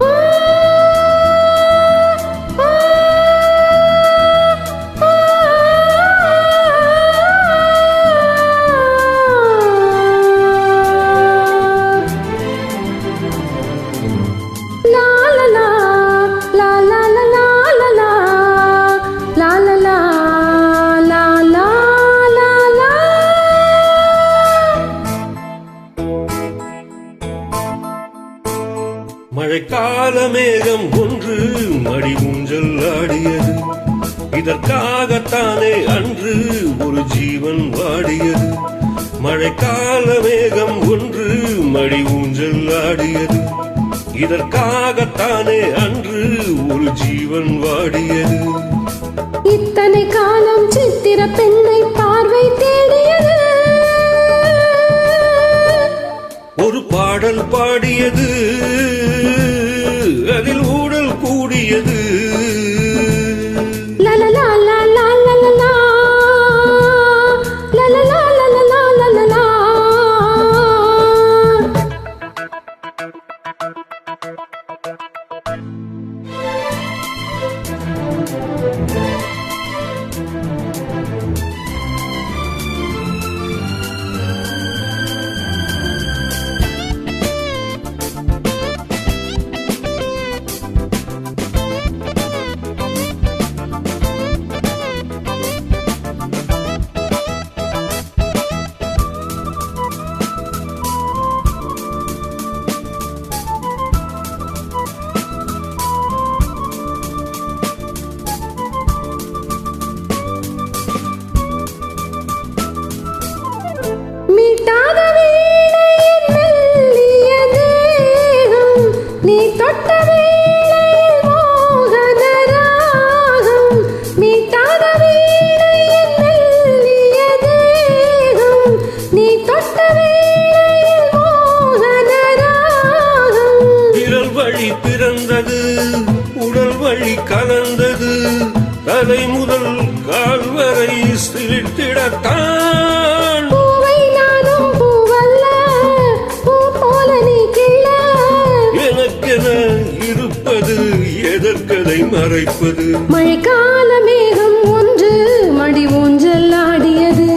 Woo! மழைக்கால மேகம் ஒன்று மடி ஊஞ்சல் ஆடியது. இதற்காகத்தானே அன்று ஒரு ஜீவன் வாடியது. மழைக்கால மேகம் ஒன்று மடி ஊஞ்சல் ஆடியது. இதற்காகத்தானே அன்று ஒரு ஜீவன் வாடியது. இத்தனை காலம் சித்திர பெண்ணை பார்வை தேடியது. ஒரு பாடல் பாடியது. ചൊല്ലിയത് பிறந்தது உடல் வழி கலந்தது தலை முதல் கால் வரை சிலிர்த்திடத்தான் மறைப்பது. மழைக்கால மேகம் ஒன்று மடி ஊஞ்சல் ஆடியது.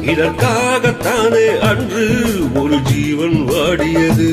இதற்காகத்தானே அன்று ஒரு ஜீவன் வாடியது.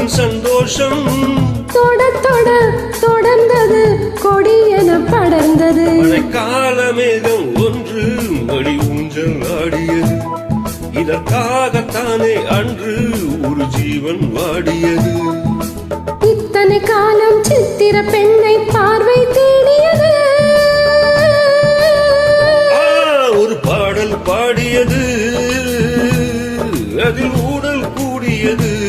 காலத்தின் சந்தோஷம். தொட தொட தொடர்ந்தது கொடியென படர்ந்தது. மழைக்கால மேகம் ஒன்று மடி ஊஞ்சல் ஆடியது. இதற்காகத்தானே அன்று ஒரு ஜீவன் வாடியது. இத்தனை காலம் சித்திர பெண்ணை பார்வை தேடியது. ஒரு பாடல் பாடியது. அதில் ஊடல் கூடியது.